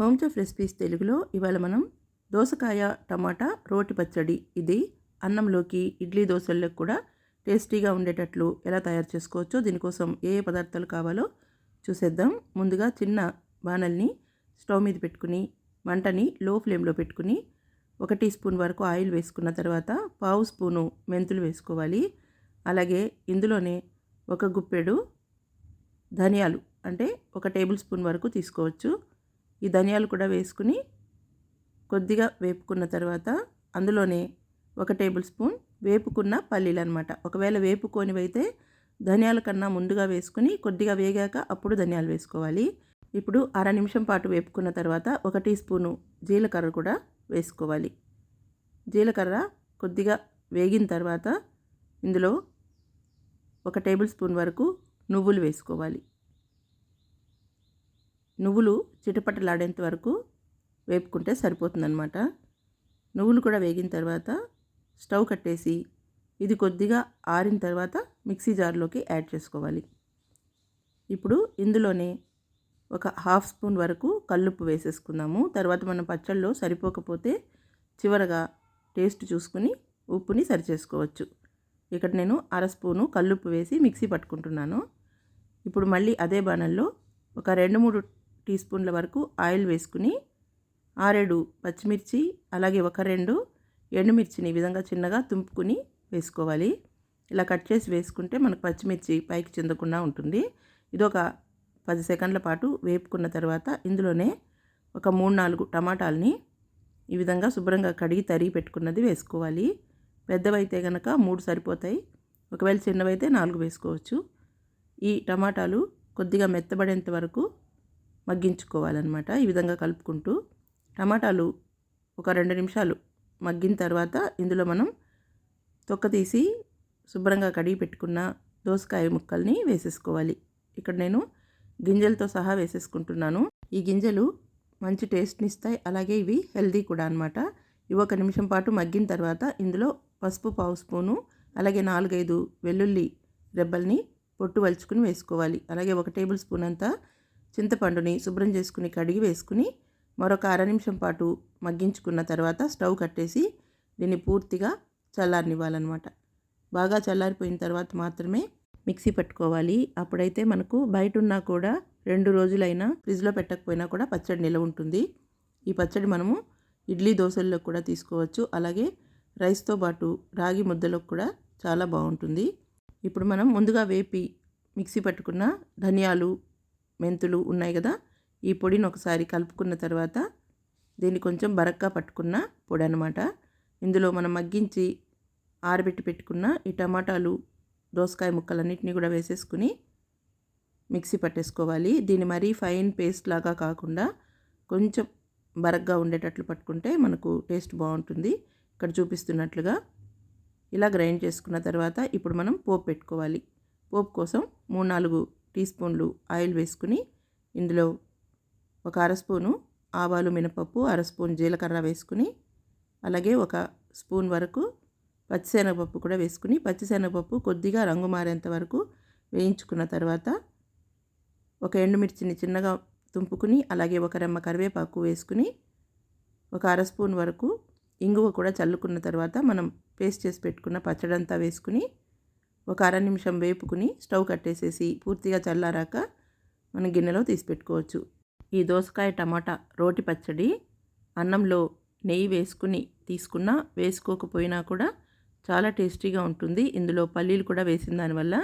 Homes of recipes తెలుగులో ఇవాళ మనం దోసకాయ టమాటా రోటి పచ్చడి. ఇది అన్నంలోకి ఇడ్లీ దోశల్లోకి కూడా టేస్టీగా ఉండేటట్లు ఎలా తయారు చేసుకోవచ్చో దీనికోసం ఏ ఏ పదార్థాలు కావాలో చూసేద్దాం. ముందుగా చిన్న బాణల్ని స్టవ్ మీద పెట్టుకుని మంటని లో ఫ్లేమ్లో పెట్టుకుని ఒక టీ స్పూన్ వరకు ఆయిల్ వేసుకున్న తర్వాత పావు స్పూను మెంతులు వేసుకోవాలి. అలాగే ఇందులోనే ఒక గుప్పెడు ధనియాలు అంటే ఒక టేబుల్ స్పూన్ వరకు తీసుకోవచ్చు. ఈ ధనియాలు కూడా వేసుకుని కొద్దిగా వేపుకున్న తర్వాత అందులోనే ఒక టేబుల్ స్పూన్ వేపుకున్న పల్లీలు అనమాట ఒకవేళ వేపుకోనివైతే ధనియాల కన్నా ముందుగా వేసుకుని కొద్దిగా వేగాక అప్పుడు ధనియాలు వేసుకోవాలి. ఇప్పుడు అర నిమిషం పాటు వేపుకున్న తర్వాత ఒక టీ స్పూను జీలకర్ర కూడా వేసుకోవాలి. జీలకర్ర కొద్దిగా వేగిన తర్వాత ఇందులో ఒక టేబుల్ స్పూన్ వరకు నువ్వులు వేసుకోవాలి. నువ్వులు చిటపటలాడేంత వరకు వేపుకుంటే సరిపోతుందన్నమాట. నువ్వులు కూడా వేగిన తర్వాత స్టవ్ కట్టేసి ఇది కొద్దిగా ఆరిన తర్వాత మిక్సీ జార్లోకి యాడ్ చేసుకోవాలి. ఇప్పుడు ఇందులోనే ఒక హాఫ్ స్పూన్ వరకు కల్లుప్పు వేసేసుకుందాము. తర్వాత మనం పచ్చళ్ళలో సరిపోకపోతే చివరగా టేస్ట్ చూసుకుని ఉప్పుని సరి చేసుకోవచ్చు. ఇక్కడ నేను అర స్పూను కల్లుప్పు వేసి మిక్సీ పట్టుకుంటున్నాను. ఇప్పుడు మళ్ళీ అదే బాణల్లో ఒక రెండు మూడు టీ స్పూన్ల వరకు ఆయిల్ వేసుకుని ఆరేడు పచ్చిమిర్చి అలాగే ఒక రెండు ఎండుమిర్చిని ఈ విధంగా చిన్నగా తుంపుకుని వేసుకోవాలి. ఇలా కట్ చేసి వేసుకుంటే మనకు పచ్చిమిర్చి పైకి చెందకుండా ఉంటుంది. ఇది ఒక పది సెకండ్ల పాటు వేపుకున్న తర్వాత ఇందులోనే ఒక మూడు నాలుగు టమాటాలని ఈ విధంగా శుభ్రంగా కడిగి తరిగి పెట్టుకున్నది వేసుకోవాలి. పెద్దవైతే కనుక మూడు సరిపోతాయి. ఒకవేళ చిన్నవైతే నాలుగు వేసుకోవచ్చు. ఈ టమాటాలు కొద్దిగా మెత్తబడేంత వరకు మగ్గించుకోవాలన్నమాట. ఈ విధంగా కలుపుకుంటూ టమాటాలు ఒక రెండు నిమిషాలు మగ్గిన తర్వాత ఇందులో మనం తొక్క తీసి శుభ్రంగా కడిగి పెట్టుకున్న దోసకాయ ముక్కల్ని వేసేసుకోవాలి. ఇక్కడ నేను గింజలతో సహా వేసేసుకుంటున్నాను. ఈ గింజలు మంచి టేస్ట్ని ఇస్తాయి. అలాగే ఇవి హెల్దీ కూడా అనమాట ఇవి ఒక నిమిషం పాటు మగ్గిన తర్వాత ఇందులో పసుపు పావు స్పూను అలాగే నాలుగైదు వెల్లుల్లి రెబ్బల్ని పొట్టు వలుచుకుని వేసుకోవాలి. అలాగే ఒక టేబుల్ స్పూన్ అంతా చింతపండుని శుభ్రం చేసుకుని కడిగి వేసుకుని మరొక అర నిమిషం పాటు మగ్గించుకున్న తర్వాత స్టవ్ కట్టేసి దీన్ని పూర్తిగా చల్లారనివ్వాలన్నమాట. బాగా చల్లారిపోయిన తర్వాత మాత్రమే మిక్సీ పట్టుకోవాలి. అప్పుడైతే మనకు బయట ఉన్నా కూడా రెండు రోజులైనా ఫ్రిడ్జ్లో పెట్టకపోయినా కూడా పచ్చడి నిలవ ఉంటుంది. ఈ పచ్చడి మనము ఇడ్లీ దోశల్లో కూడా తీసుకోవచ్చు. అలాగే రైస్తో పాటు రాగి ముద్దలకు కూడా చాలా బాగుంటుంది. ఇప్పుడు మనం ముందుగా వేపి మిక్సీ పట్టుకున్న ధనియాలు మెంతులు ఉన్నాయి కదా ఈ పొడిని ఒకసారి కలుపుకున్న తర్వాత దీన్ని కొంచెం బరక్గా పట్టుకున్న పొడి అనమాట ఇందులో మనం మగ్గించి ఆరబెట్టి పెట్టుకున్న ఈ టమాటాలు దోసకాయ ముక్కలన్నింటినీ కూడా వేసేసుకుని మిక్సీ పట్టేసుకోవాలి. దీన్ని మరీ ఫైన్ పేస్ట్ లాగా కాకుండా కొంచెం బరగ్గా ఉండేటట్లు పట్టుకుంటే మనకు టేస్ట్ బాగుంటుంది. ఇక్కడ చూపిస్తున్నట్లుగా ఇలా గ్రైండ్ చేసుకున్న తర్వాత ఇప్పుడు మనం పోపు పెట్టుకోవాలి. పోపు కోసం మూడు నాలుగు టీ స్పూన్లు ఆయిల్ వేసుకుని ఇందులో ఒక అర స్పూను ఆవాలు మినపప్పు అర స్పూన్ జీలకర్ర వేసుకుని అలాగే ఒక స్పూన్ వరకు పచ్చిశనగపప్పు కూడా వేసుకుని పచ్చిశనగపప్పు కొద్దిగా రంగు మారేంత వరకు వేయించుకున్న తర్వాత ఒక ఎండుమిర్చిని చిన్నగా తుంపుకుని అలాగే ఒక రెమ్మ కరివేపాకు వేసుకుని ఒక అర స్పూన్ వరకు ఇంగువ కూడా చల్లుకున్న తర్వాత మనం పేస్ట్ చేసి పెట్టుకున్న పచ్చడంతా వేసుకుని ఒక అర నిమిషం వేపుకుని స్టవ్ కట్టేసేసి పూర్తిగా చల్లారాక మన గిన్నెలో తీసి పెట్టుకోవచ్చు. ఈ దోసకాయ టమాటా రోటి పచ్చడి అన్నంలో నెయ్యి వేసుకుని తీసుకున్నా వేసుకోకపోయినా కూడా చాలా టేస్టీగా ఉంటుంది. ఇందులో పల్లీలు కూడా వేసిన దానివల్ల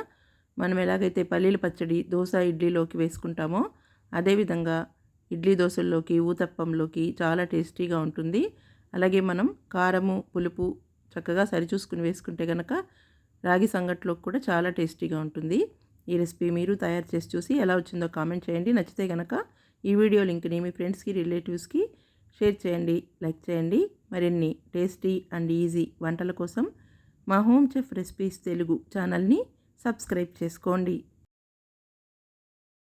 మనం ఎలాగైతే పల్లీల పచ్చడి దోశ ఇడ్లీలోకి వేసుకుంటామో అదేవిధంగా ఇడ్లీ దోశల్లోకి ఊతప్పంలోకి చాలా టేస్టీగా ఉంటుంది. అలాగే మనం కారము పులుపు చక్కగా సరిచూసుకుని వేసుకుంటే కనుక రాగి సంగట్లోకి కూడా చాలా టేస్టీగా ఉంటుంది. ఈ రెసిపీ మీరు తయారు చేసి చూసి ఎలా వచ్చిందో కామెంట్ చేయండి. నచ్చితే కనుక ఈ వీడియో లింక్ని మీ ఫ్రెండ్స్కి రిలేటివ్స్కి షేర్ చేయండి లైక్ చేయండి. మరిన్ని టేస్టీ అండ్ ఈజీ వంటల కోసం మా హోమ్ చెఫ్ రెసిపీస్ తెలుగు ఛానల్ని సబ్స్క్రైబ్ చేసుకోండి.